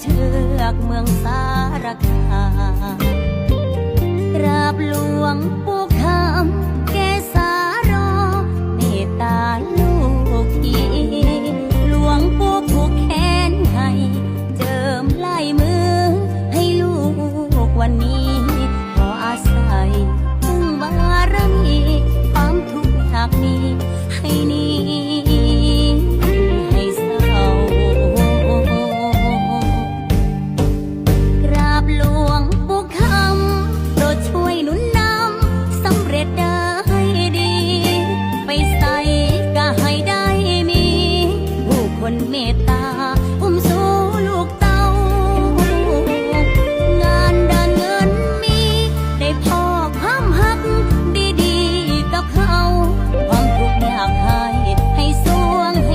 เชือกเมืองสารคามกราบหลวงปู่ 路往。